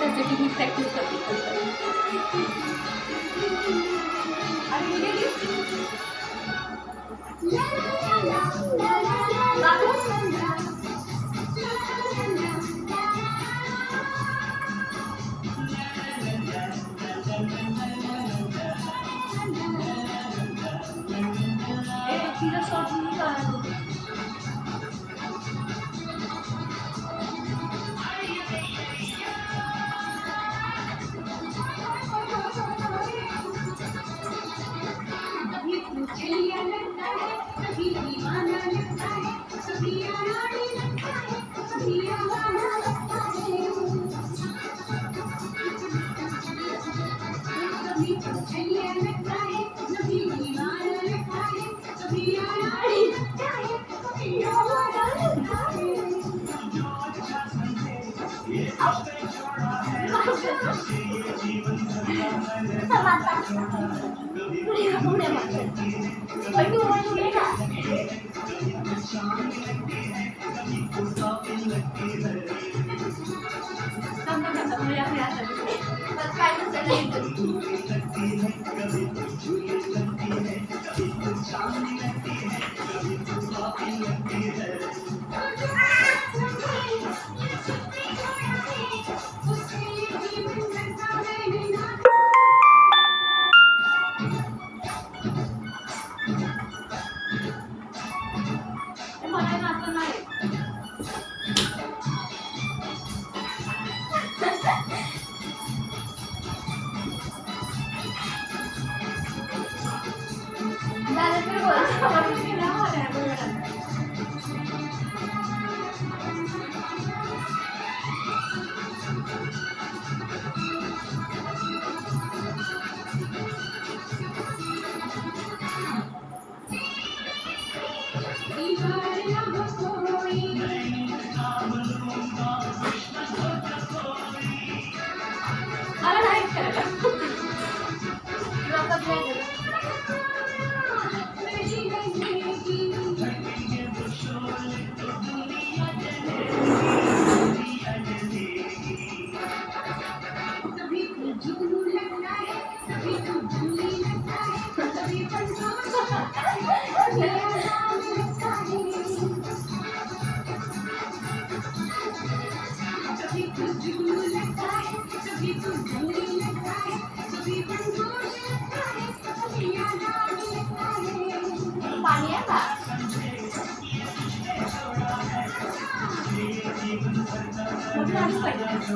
त्यासाठी मी प्रॅक्टिस करते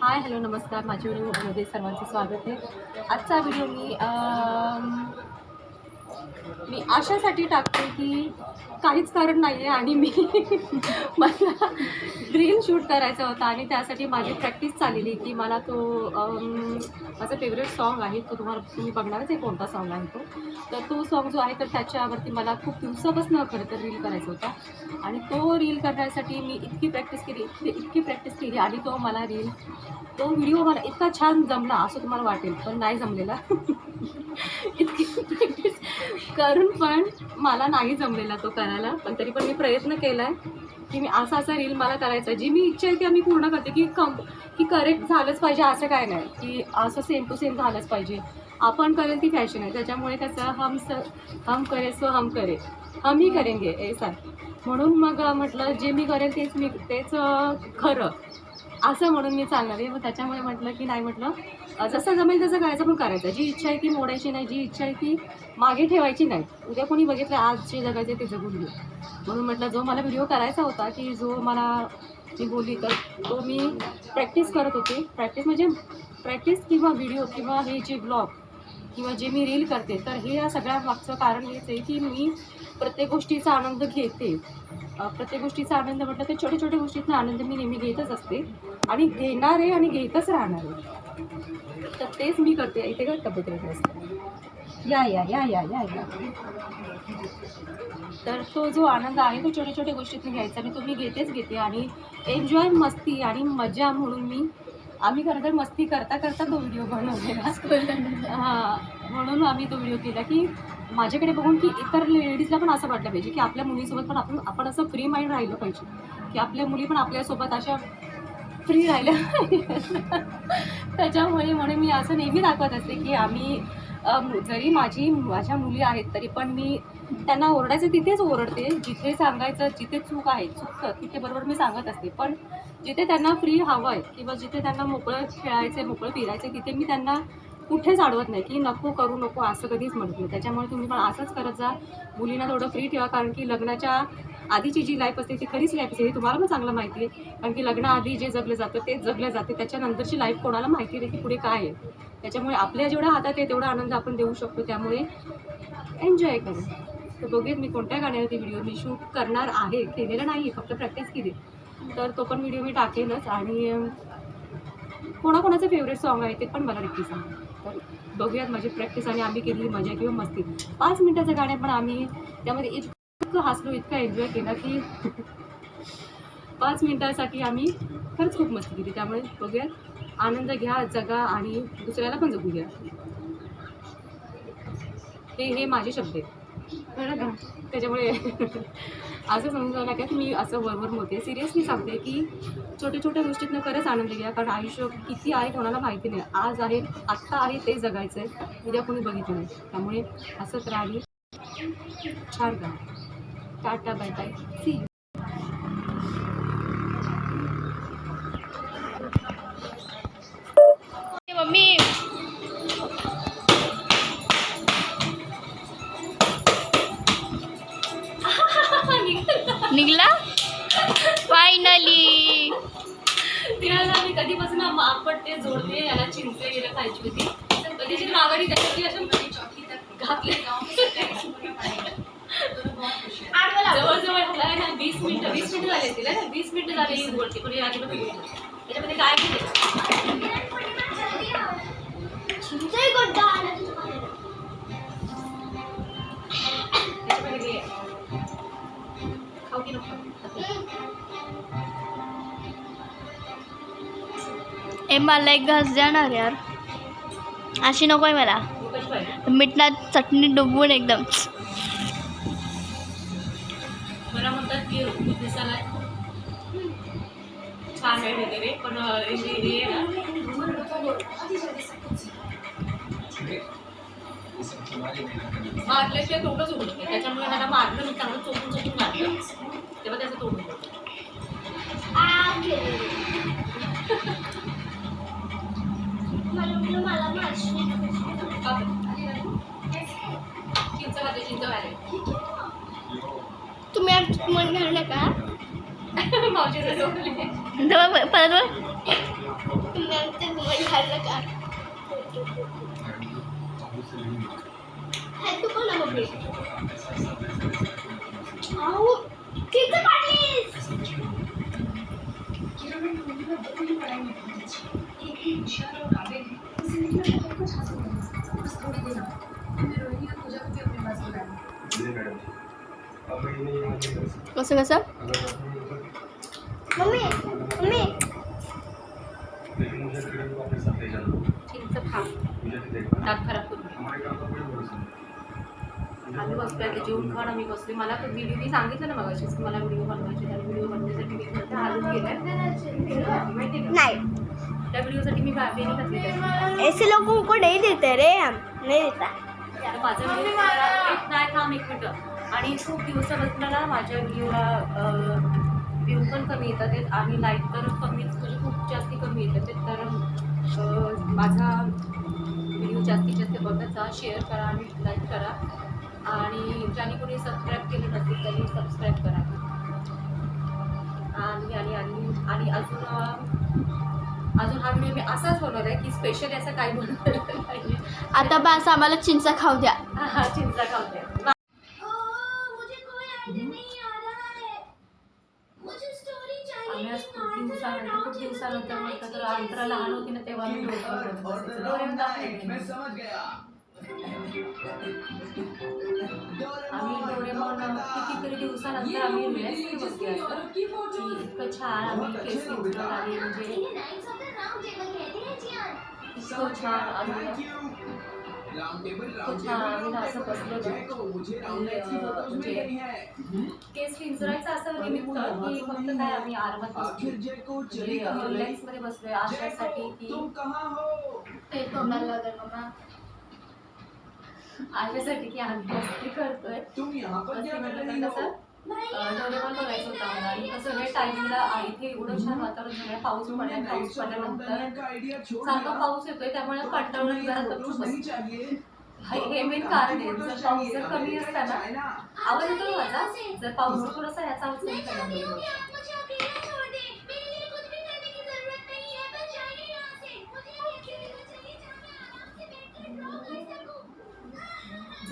हाय हॅलो नमस्कार. माझ्या व्हिडिओमध्ये सर्वांचं स्वागत आहे. आजचा व्हिडिओ मी मी अशासाठी टाकते की काहीच कारण नाही आहे आणि मी मला रील शूट करायचा होता आणि त्यासाठी माझी प्रॅक्टिस चाललेली की मला तो माझं माझा फेवरेट सॉन्ग आहे तो तुम्हाला तुम्ही बघणारच आहे कोणता सॉन्ग आहे तो. तर तो सॉन्ग जो आहे तर त्याच्यावरती मला खूप दिवसापासून खरं तर रील करायचा होता. आणि तो रील करण्यासाठी मी इतकी प्रॅक्टिस केली इतकी इतकी प्रॅक्टिस केली आणि तो मला रील तो व्हिडिओ मला इतका छान जमला असं तुम्हाला वाटेल पण नाही जमलेला. इतकी प्रॅक्टिस करून पण मला नाही जमलेला तो करायला. पण तरी पण मी प्रयत्न केला आहे की मी असा असा रील मला करायचा. आहे. जी मी इच्छा आहे ती आम्ही पूर्ण करते की कम की करेक्ट झालंच पाहिजे असं काय नाही. की असं सेम टू सेम झालंच पाहिजे. आपण करेल ती फॅशन आहे. त्याच्यामुळे त्याचं हम स हम करे सो हम करे. हम ही करेंगे ऐसा. म्हणून मग म्हटलं जे मी करेल तेच मी तेच खरं. असं म्हणून मी चालणार आहे. मग त्याच्यामुळे म्हटलं की नाही म्हटलं जसं जमेल तसं करायचं पण करायचं. जी इच्छा आहे ती मोडायची नाही जी इच्छा आहे ती मागे ठेवायची नाही. उद्या कोणी बघितलं आज जे जगायचे ते जगून घेऊ म्हणून म्हटलं जो मला व्हिडिओ करायचा होता की जो मला मी बोलली तर तो मी प्रॅक्टिस करत होते. प्रॅक्टिस म्हणजे प्रॅक्टिस किंवा व्हिडिओ किंवा हे जे ब्लॉग किंवा जे मी रील करते तर हे या सगळ्या मागचं कारण हेच आहे की मी प्रत्येक गोष्टीचा आनंद घेते. प्रत्येक गोष्टीचा आनंद म्हटलं तर छोट्या छोट्या गोष्टीतनं आनंद मी नेहमी घेतच असते. आणि घेणार आहे आणि घेतच राहणार आहे. तर तेच मी करते. इथे काय तब्येत वगैरे असते? या या या या या या. तर तो जो आनंद आहे तो छोट्या छोट्या गोष्टीतून घ्यायचा आणि तो मी घेतेच घेते. आणि एन्जॉय मस्ती आणि मजा म्हणून मी आम्ही खरं तर मस्ती करता करता तो व्हिडिओ बनवलेला. हां म्हणून आम्ही तो व्हिडिओ केला की माझ्याकडे बघून की इतर लेडीजला पण असं वाटलं पाहिजे की आपल्या मुलीसोबत पण आपण आपण असं फ्री माइंड राहिलं पाहिजे. की आपल्या मुली पण आपल्यासोबत अशा फ्री राहिलं त्याच्यामुळे म्हणून मी असं नेहमी दाखवत असते की आम्ही जरी माझी माझ्या मुली आहेत तरी पण मी त्यांना ओरडायचं तिथेच ओरडते. जिथे सांगायचं जिथे चूक आहे चुकतं तिथे बरोबर मी सांगत असते. पण जिथे त्यांना फ्री हवं आहे किंवा जिथे त्यांना मोकळं खेळायचं मोकळं फिरायचं तिथे मी त्यांना कुठेच अडवत नाही की नको करू नको असं कधीच म्हणत नाही. त्याच्यामुळे तुम्ही पण असंच करत जा. मुलींना थोडं फ्री ठेवा कारण की लग्नाच्या आधीची जी लाईफ असते ती खरीच लाईफ असते हे तुम्हाला पण चांगलं माहिती आहे. कारण की लग्नाआधी जे जगलं जातं ते जगलं जाते. त्याच्यानंतरची लाईफ कोणाला माहिती नाही की पुढे काय आहे. त्याच्यामुळे आपल्या जेवढ्या हातात आहे तेवढा आनंद आपण देऊ शकतो. त्यामुळे एन्जॉय करू. तर बघूयात मी कोणत्या गाण्यावरती व्हिडिओ मी शूट करणार आहे केलेलं नाही आहे फक्त प्रॅक्टिस केली. तर तो पण व्हिडिओ मी टाकेनच आणि कोणाकोणाचं फेवरेट सॉन्ग आहे ते पण मला नक्की सांग. तर बघूयात माझी प्रॅक्टिस आणि आम्ही केलेली मजा किंवा मस्ती. पाच मिनटाचं गाणे पण आम्ही त्यामध्ये इतकं हसलो इतकं एन्जॉय केला की पाच मिनिटासाठी आम्ही खरंच खूप मस्ती केली. त्यामुळे बघूयात आनंद घ्या जगा आणि दुसऱ्याला पण जगू द्या हे हे माझे शब्द आहेत. का? त्याच्यामुळे असं समजू नका की मी असं वरवर होते सिरियसली सांगते की छोट्या छोट्या गोष्टीतनं खरंच आनंद घ्या कारण आयुष्य किती आहे कोणाला माहिती नाही. आज आहे आत्ता आहे ते जगायचं आहे उद्या कोणी बघितलं नाही. त्यामुळे असंच राहावी. छान का tata bye bye. See mummy. निघला? फायनली मी कधीपासून मापट ते जोडते याला चिंच वगैरे खायची होती. कधीची मागणी त्याच्यावरती असं घातले जवळजवळ ह्याला आहे ना वीस मिनिटं वीस मिनिटं झाली असतील ना? वीस मिनिटं झाली ही बोलते. पण या अजिबात बोलते? नाही. त्याच्यामध्ये काय केलं त्याच्यामध्ये खाऊ की नको? ए मला एक घास जाणार यार. अशी नकोय मला. कशी पाहिजे मिठात चटणी डुबवून एकदम. मला म्हणतात की खूप दिसायला छान आहे वगैरे पण मारल्याशिवाय तोंडच उघडत नाही. त्याच्यामुळे त्याला मारलं मी चांगलं चोपून चोपून मारलं. तेव्हा त्याचं तोंड का बरं? चिंच घातले चिंच घाले मन घालू नका. परत बोल. तुम्ही आमच्यात मन घालू नका. तू पण कसं कसं मम्मी मम्मी. आम्ही बसतोय आता जेवून खाणं मी बसले मला तर व्हिडिओ मी सांगितलं ना मग की मला व्हिडिओ बनवायचे त्या व्हिडिओ बनवण्यासाठी मी खरं तर हालून गेलाय. माहिती? नहीं. त्या व्हिडिओसाठी मी बेनी घातली ऐसे लोगों को नहीं देते रे हम. नहीं देता. माझा नाही थांब एक मिनटं. आणि खूप दिवसापासून माझ्या व्हिडिओला व्ह्यू पण कमी येतात. आहेत आणि लाईक तर कमीच म्हणजे खूप जास्ती कमी येतात. आहेत तर माझा व्हिडिओ जास्तीत जास्त बघत जा शेअर करा आणि लाईक करा. आणि ज्याने कोणी सबस्क्राईब केलं नसेल त्यांनी सबस्क्राईब करा. आणि आणि आणि अजून अजून हा व्हिडिओ मी असाच बनवला आहे की स्पेशली असं काही बनवलं आता बस आम्हाला चिंचा खाऊ द्या. हा चिंचा खावते मुझे कोई आइडिया नहीं आ रहा है मुझे स्टोरी आम्ही आज खूप दिवसानंतर खूप दिवसानंतर म्हटलं तर अंतरा लहान होती ना तेव्हा मी डोक्यावर बसत बसायचे. डोरेमॉन दाखवते मी. आम्ही डोरेमॉन कितीतरी दिवसानंतर आम्ही रिलॅक्स बसली असं की इतकं छान आम्ही केस विंचरत आणि म्हणजे इतकं छान आम्ही खूप छान आम्ही असं बसलो केस विंचरायचं असं निमित्त की फक्त काय आम्ही आरामात रिलॅक्समध्ये बसलोय आशासाठी की ते तोंडाला लागेल मम्मा. आशासाठी की आम्ही मस्ती करतोय. मस्ती म्हटलं तर कसं डोरेमॉन बघायचं होतं आम्हाला आणि कसं हे टायमिंगला इथे एवढं छान वातावरण झालं पाऊस पडला पाऊस पडल्यानंतर सारखा पाऊस येतोय त्यामुळे कंटाळून जरा. हे- हे मेन कारण आहे जर पाऊस जर कमी असता ना आवाज येतो ना माझा जर पाऊस थोडासा याचा आवाज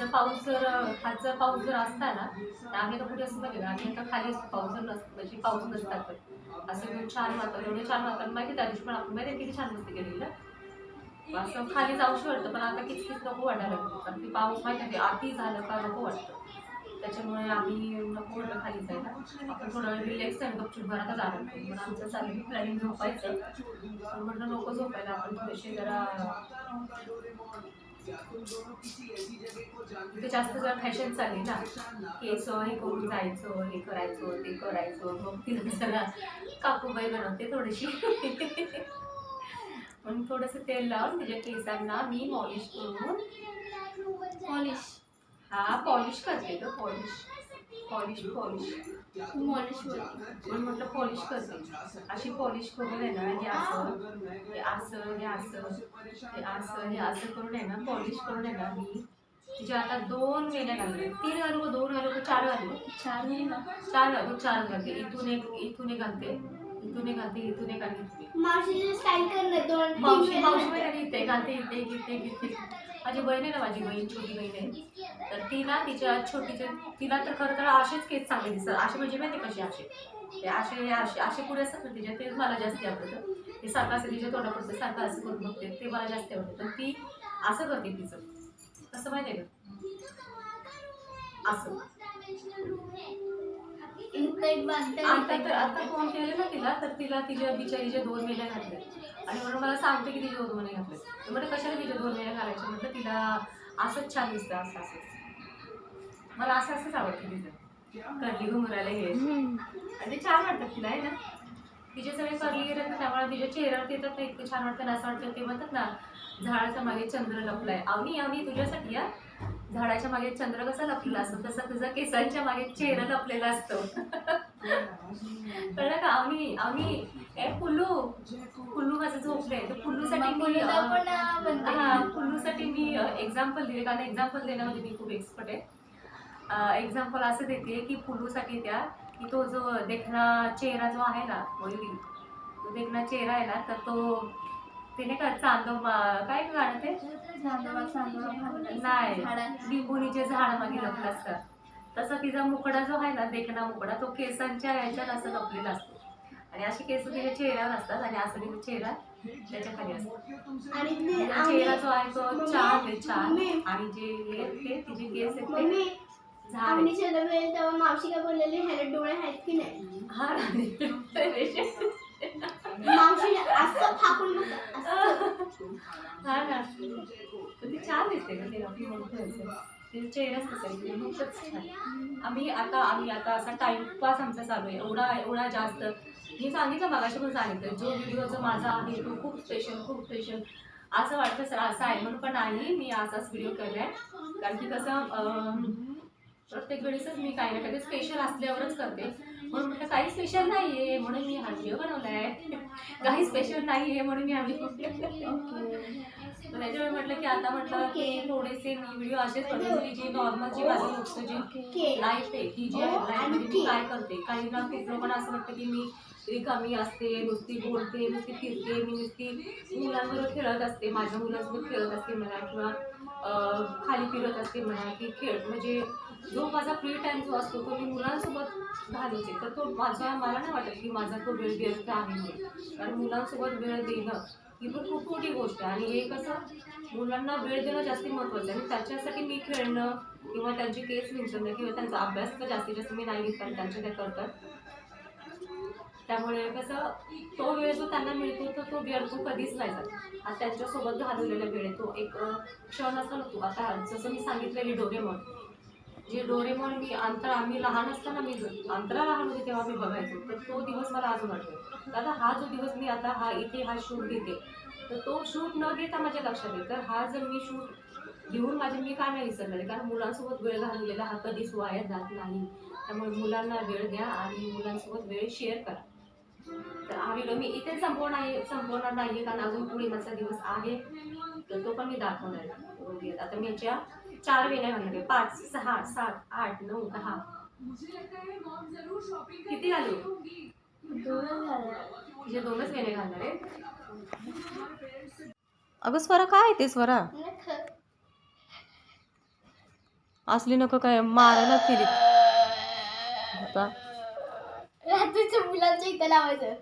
जर पाऊस जर हात पाऊस जर असता ना तर आम्ही आता कुठे असं बघितलं आम्ही आता खाली असतो पाऊस जर नस म्हणजे पाऊस नसतात तर. असं एवढं छान वातावरण एवढं छान वातावरण माहिती त्या दिवशी पण आपण माहिती आहे किती छान मस्ती केलेलं. असं खाली जाऊशी वाटतं पण आता किती किती नको वाटायला लागलं कारण की पाऊस माहिती आहे आती झालं का नको वाटतं. त्याच्यामुळे आम्ही नको म्हटलं खाली जायला. आपण थोडं रिलॅक्स आहे गपचूप घरातच आराम पण आमचं चाललं प्लॅनिंग झोपायचं पण म्हटलं नको झोपायला आपण थोडेसे जरा जास्त जरा फॅशन चालली ना केस हे करून जायचं हे करायचं ते करायचं मग तिला जरा काकूबाई बनवते थोडीशी. म्हणून थोडंसं तेल लावून तिच्या केसांना मी मॉलिश करून पॉलिश हा पॉलिश करते ग पॉलिश पॉलिश पॉलिश. मॉलिश म्हणून म्हटलं पॉलिश करते. अशी पॉलिश करून आहे ना हे असं हे असं हे असं हे असं हे असं करून आहे ना पॉलिश करून आहे ना मी तिच्या आता दोन वेण्या घालले तीन घालू दोन घालू का चार घालू आहे ना? चार घालू चार घालते इथून एक इथून एक घालते. इथून एक घालते इथून एक आणि इथून मावशी आहे इथे घालते इथे इथे इथे माझी बहीण आहे ना माझी बहीण छोटी बहीण आहे. तर तिला तिच्या छोटीच्या तिला तर खरं तर असेच केस चांगले दिसतात. असे म्हणजे माहिती कसे असे? ते असे हे असे असे पुढे असतात ना तिच्या तेच मला जास्ती आवडतं. ते सारखं असं तिच्या तोंडापुरतं सारखं असं करून बघते ते मला जास्त आवडतं. तर ती असं करते तिचं. कसं माहिती आहे का? असं. आता तर आता फोन केले ना तिला तर तिला तिच्या बिचारीच्या दोन महिने घातले. आणि म्हणून मला सांगते की तिचे दोन महिने घातले. म्हटलं कशाला तिचे दोन महिने घालायचे? म्हटलं तिला असंच छान दिसतं असं असंच मला असं असंच आवडतं तिचं. कर्ली घुमरायला हे. आणि ते छान वाटतं तिला आहे ना? तिचे सगळे कर्ली गेले तर त्यामुळे तिच्या चेहऱ्यावर येतात ना इतकं छान वाटतं ना असं वाटतं ते म्हणतात ना झाडाच्या मागे चंद्र लपलाय. अवनी अवनी तुझ्यासाठी या झाडाच्या मागे चंद्र कसा लपलेला असतो तसा तुझा केसांच्या मागे चेहरा लपलेला असतो. कळलं का अवनी ए पुल्लू पुल्लू माझं झोपलंय तर पुल्लूसाठी मी. हा पुल्लूसाठी मी एक्झामपल दिले. कारण एक्झाम्पल देण्यामध्ये मी खूप एक्सपर्ट आहे. एक्झाम्पल असं देते की पुल्लूसाठी त्या की तो जो देखणा चेहरा जो आहे ना मयुरी तो देखणा चेहरा आहे ना तर तो ते नाही का चांदो मा- काय गाणं ते? चांदोबा चांदोबा नाही. लिंबुनीचे झाड मागे लपलं असतं. तसं तिचा मुकडा जो आहे ना देखणा मुकडा तो केसांच्या याच्यात असं लपलेला असतो. आणि अशी केस तिच्या चेहऱ्यावर असतात आणि असं तिचा चेहरा त्याच्याखाली असतो. आणि ते तिचा चेहरा जो आहे तो चार आहे चार. आणि जे हे ते तिचे केस आहेत ते आम्ही तेव्हा मावशी काय बोललेली ह्याला डोळे आहेत की नाही? हा मावशी असं फाकून हा ना. ती छान दिसते ती तिचा चेहराच खूपच छान. आम्ही आता आम्ही आता असा टाइमपास आमचा चालू आहे. एवढा एवढा जास्त. मी सांगितलं मगाशी पण सांगितलं जो व्हिडिओ जो माझा आहे तो खूप स्पेशल खूप स्पेशल असं वाटतं सर असं आहे. म्हणून पण नाही मी असाच व्हिडिओ केला आहे. कारण की कसं प्रत्येक वेळेसच मी काही ना काही स्पेशल असल्यावरच करते. म्हणून म्हटलं काही स्पेशल नाही आहे म्हणून मी हा व्हिडिओ बनवला आहे काही स्पेशल नाही आहे म्हणून मी हा व्हिडिओ त्याच्यामुळे म्हटलं की आता म्हटलं की थोडेसे मी व्हिडिओ असेच बनवतो जी नॉर्मल जी माझी रोजचं जी लाईफ आहे की जी आहे मी काय करते. काही ना खूप लोकांना असं वाटतं की मी रिकामी असते नुसती बोलते नुसती फिरते मी नुसती मुलांबरोबर खेळत असते माझ्या मुलांसोबत खेळत असते मला किंवा खाली फिरत असते म्हणा की खेळ म्हणजे जो माझा फ्री टाईम जो असतो तो मी मुलांसोबत घालवते तर तो माझ्या मला नाही वाटत की माझा तो वेळ व्यर्थ आहे म्हणून. कारण मुलांसोबत वेळ देणं ही पण खूप मोठी गोष्ट आहे. आणि हे कसं मुलांना वेळ देणं जास्त महत्त्वाचं आहे. आणि त्याच्यासाठी मी खेळणं किंवा त्यांची केस विंचरणं किंवा त्यांचा अभ्यास तर जास्तीत जास्त मी नाही घेत कारण त्यांच्या त्या करतात. त्यामुळे कसं तो वेळ जो त्यांना मिळतो तर तो व्यर्थ कधीच नाही जात. आज त्यांच्यासोबत घालवलेला वेळ आहे तो एक क्षण असतो ना तो आता जसं मी सांगितलेली डोरेमॉन. जे डोरेमॉन मी अंतर आम्ही लहान असताना मी अंतरा लहान होते तेव्हा मी बघायचो. तर तो दिवस मला अजून आठवतो. दादा हा जो दिवस मी आता हा इथे हा शूट घेते तर तो शूट न घेता माझ्या लक्षात येईल. तर हा जर मी शूट घेऊन माझे मी काय नाही विसरणार? आहे कारण मुलांसोबत वेळ घालवलेला हा कधीच वाया जात नाही. त्यामुळे मुलांना वेळ द्या आणि मुलांसोबत वेळ शेअर करा. तर हा व्हिडिओ मी इथे संपवणार आहे संपवणार नाही कारण अजून पुढे दिवस आहे. तर तो पण मी दाखवणार आता मी याच्या चार वेण्या घालणार पाच सहा सात आठ नऊ दहा. किती घालू? म्हणजे तुझे दोनच वेण्या घालणार आहे. अगं स्वरा काय आहे ते स्वरा? असली नको काय मारायला केली आता रात्रीच्या मुलांच्या इथं लावायचं.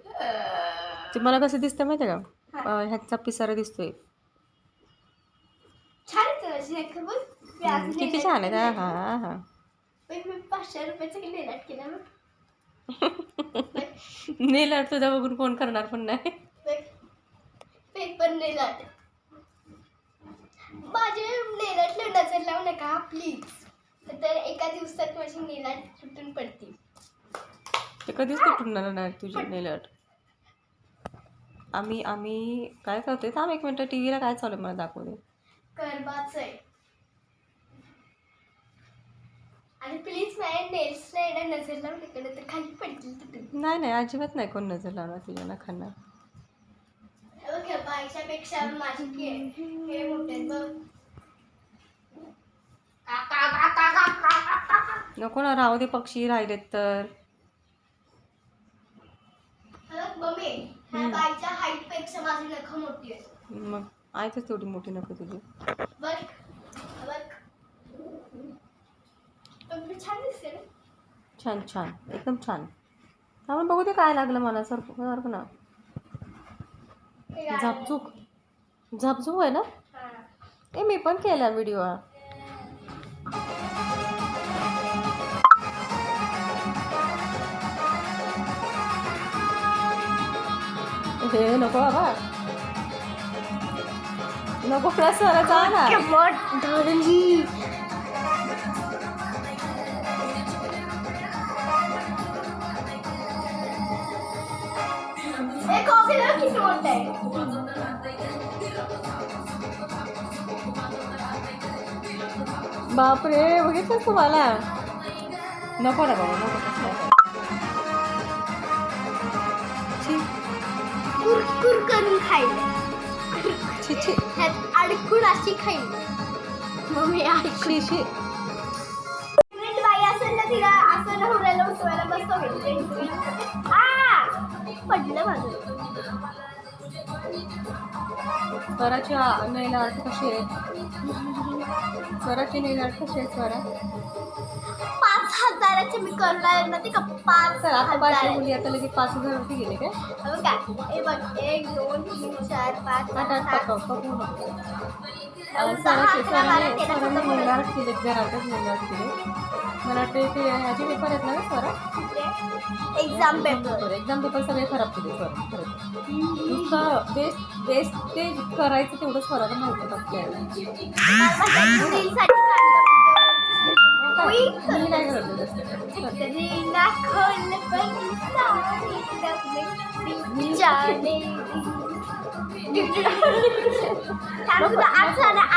ते मला कसं दिसतं माहिती का? अं, ह्याचा पिसारा दिसतोय. छान बघ? मी आज किती छान आहे. हा हा हा. मी पाचशे रुपयाचं की नेलाट केला बघ. नेल आर्ट तुझा बघून फोन करणार पण नाही. पेपर नेलाट माझे नेलाटला नजर लावू नका प्लीज तर एका दिवसात माझी नेलाट सुटून पडतील. ते कधीच तुटणार नाही तुझे नेल आर्ट आम्ही आम्ही काय करतोय? थांब एक मिनटं टी व्हीला काय चालू आहे मला दाखवू दे. करबाच आहे. आणि प्लीज माझ्या नजर नाही तर खाली पडतील तुटून नाही नाही अजिबात नाही कोण नजर लावणार तुझ्या नखांना पेक्षा माझे हे मोठे आहेत बघ. नको ना राहू दे पक्षी राहिलेत तर. मम्मी ह्या बाईच्या हाईटपेक्षा माझी नख मोठी आहे. मग आहेतच तेवढी मोठी नको तुझी. बघ. बघ. बघ मी छान दिसते ना छान छान. एकदम छान. आपण बघू दे काय लागलं मला. सर सर ना हे? झापझूक झापझूक आहे ना? हा. ए मी पण केला व्हिडिओ. हा हे नको बाबा. नको ना. सर जा ना बापरे बघितलंस तुम्हाला नको ना बाबा नको. कुरकुर करून खाईल. छी छी. ह्यात अडकून अशी खाईल. मम्मी अडकून छी बाई असेल ना तिला असं नवऱ्याला उठवायला मस्त होईल आ! पडलं माझं. स्वराची नेल आर्ट कशी आहे? स्वराची नेल आर्ट कशी आहे स्वरा? हजाराचे मी करणार ना ते का पाच आता हजार मुली आता लगेच पाच हजारवरती गेले काय? हे बघ काय? हे बघ एक दोन तीन चार पाच आठ आठ सहा, दहा, अकरा, तेरा, आर्ट केले घरातच केले मला वाटते ते ह्याचे पेपर आहेत ना ग. एक्झाम पेपर एक्झाम पेपर सगळे खराब केले स्वरा खरंच नुसतं बेस्ट बेस्ट ते करायचं तेवढं स्वराला माहिती होतं आपल्याला? मी नाही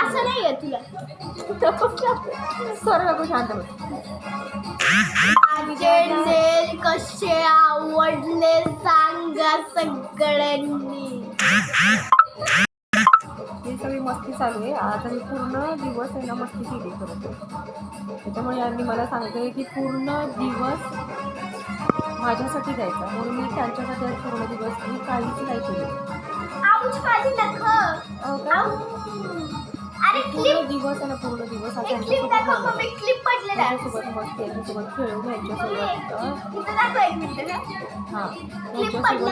असं नाही आहे तुला बघू शांत आमचे कसे आवडले सांगा सगळ्यांनी ही सगळी मस्ती चालू आहे. आता मी पूर्ण दिवस आहे ना मस्ती केली खरं तर. त्याच्यामुळे यांनी मला सांगते की पूर्ण दिवस माझ्यासाठी द्यायचा. म्हणून मी त्यांच्यासाठी आज पूर्ण दिवस मी काहीच नाही केलं. क्लिप पूर्ण दिवस आहे ना पूर्ण दिवस हा. त्यांच्यासोबत मस्ती यांच्यासोबत खेळून यांच्यासोबत हां. यांच्यासोबत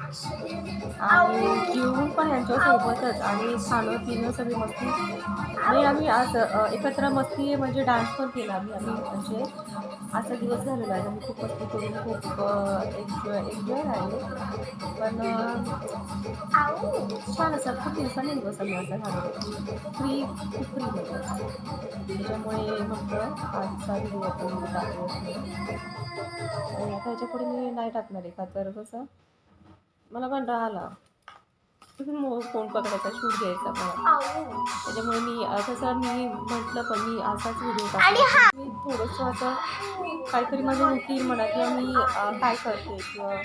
आणि जेवून पण यांच्यासोबतच आणि खाणं पिणं सगळी मस्ती. आणि आम्ही आज एकत्र मस्ती म्हणजे डान्स पण केला आम्ही. आम्ही म्हणजे असा दिवस झालेला आहे. आम्ही खूप मस्ती करून खूप एन्जॉय एन्जॉय आहे. पण छान असं खूप दिवसांनी दिवस आम्ही असं झालं फ्री खूप फ्री होतं त्याच्यामुळे फक्त आजचा व्हिडिओ आपण टाकू आणि आता याच्यापुढे मी नाही टाकणार आहे का तर कसं? मला कंटाळा आला फोन पकडायचा शूट घ्यायचा पण. त्याच्यामुळे मी कसं मी म्हटलं पण मी असाच व्हिडिओ हा मी थोडंसं असं काहीतरी माझं रुटीन म्हणा किंवा मी काय करते किंवा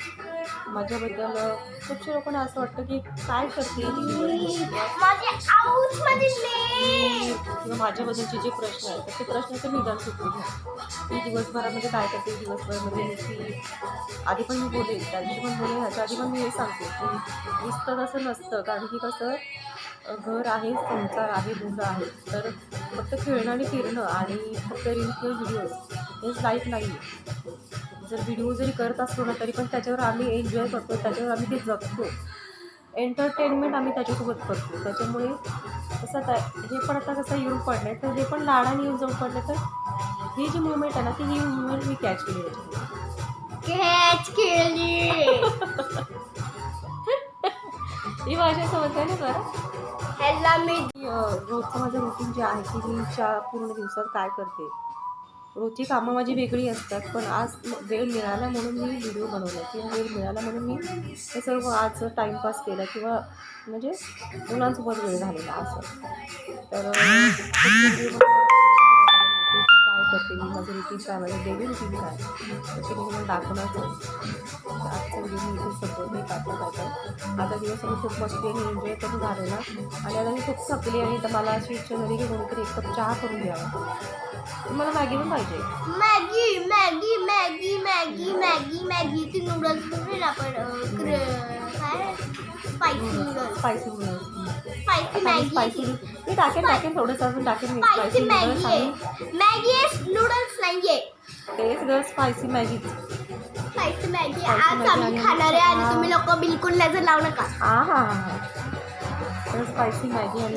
माझ्याबद्दल खूपशा लोकांना असं वाटतं की काय करते किंवा माझ्याबद्दलचे जे प्रश्न आहेत तर ते प्रश्नाचं निदान सुटले मी दिवसभरामध्ये काय करते दिवसभरामध्ये नुसती आधी पण मी बोलेल त्या दिवशी पण बोलेल ह्याच्या आधी पण मी हे सांगते की नुसतं तसं नसतं. कारण की कसं घर आहे संसार आहे मुलं आहे तर फक्त खेळणं आणि फिरणं आणि फक्त रील किंवा व्हिडिओज हेच लाईफ नाही जर व्हिडिओ जरी करत असलो ना तरी पण त्याच्यावर आम्ही एन्जॉय करतो त्याच्यावर आम्ही ते जगतो. एंटरटेनमेंट आम्ही त्याच्यासोबत करतो. त्याच्यामुळे कसं काय हे पण आता कसं येऊन पडलं तर हे पण लाडाने येऊन जाऊन पडलं तर ही जी मुवमेंट आहे ना ती ही मुवमेंट मी कॅच केली. कॅच केली. ही भाषा समजते ना बरं ह्याला मी रोजचं माझं रुटीन जे आहे की मी च्या पूर्ण दिवसात काय करते? रोजची कामं माझी वेगळी असतात पण आज वेळ मिळाला म्हणून मी व्हिडिओ बनवला. किंवा वेळ मिळाला म्हणून मी हे सर्व आज टाईमपास केला किंवा म्हणजे मुलांसोबत वेळ घालवला असं. तर काय करते मी? माझं रुटीन काय माझं डेली रुटीन काय? त्याचे मी तुम्हाला दाखवणार आजचं व्हिडिओ मी इथे सगळं मी टाकलं टाकलं आता दिवस आम्ही खूप मस्ती आणि एन्जॉय करून घालवला आणि आता मी खूप थकली आणि तर मला अशी इच्छा झाली की कोणीतरी एक कप चहा करून द्यावा मला मॅगी पण पाहिजे. Maggi Maggi Maggi Maggi Maggi Maggi. ती नूडल्स बनवेल आपण spicy noodles spicy noodles spicy Maggi spicy मी टाकेन टाकेन थोडंसं अजून टाकेन मी स्पायसी स्पायसी मॅगी नूडल्स आहे मॅगी आहे नूडल्स नाहीये. तेच ग स्पायसी मॅगीच स्पायसी मॅगी आज मॅगी आम्ही खाणार आहे आणि. तुम्ही लोक बिलकुल नजर लावू नका. हा हा हा तर स्पायसी मॅगी आणि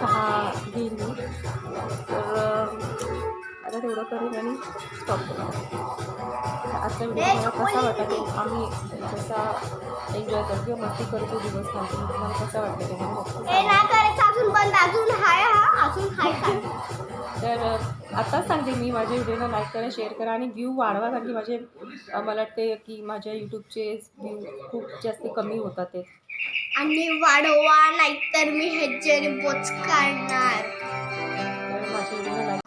चहा घेईन मी. तर आता तेवढं करेन आणि स्टॉप करेन आजचा व्हिडिओ तुम्हाला कसा वाटला ते आम्ही कसा एन्जॉय करतो किंवा मस्ती करतो दिवस घालतो तुम्हाला कसा वाटतं ते मला हे. नाही हा. तर अ, आताच सांगते मी माझ्या व्हिडिओला लाईक करा शेअर करा आणि व्ह्यू वाढवा कारण की माझे मला वाटते की माझ्या यूट्यूबचे व्ह्यू खूप जास्त कमी होतात ते आणि वाढवा नाहीतर मी ह्याच्याने बोच काढणार तर माझ्या व्हिडिओला लाईक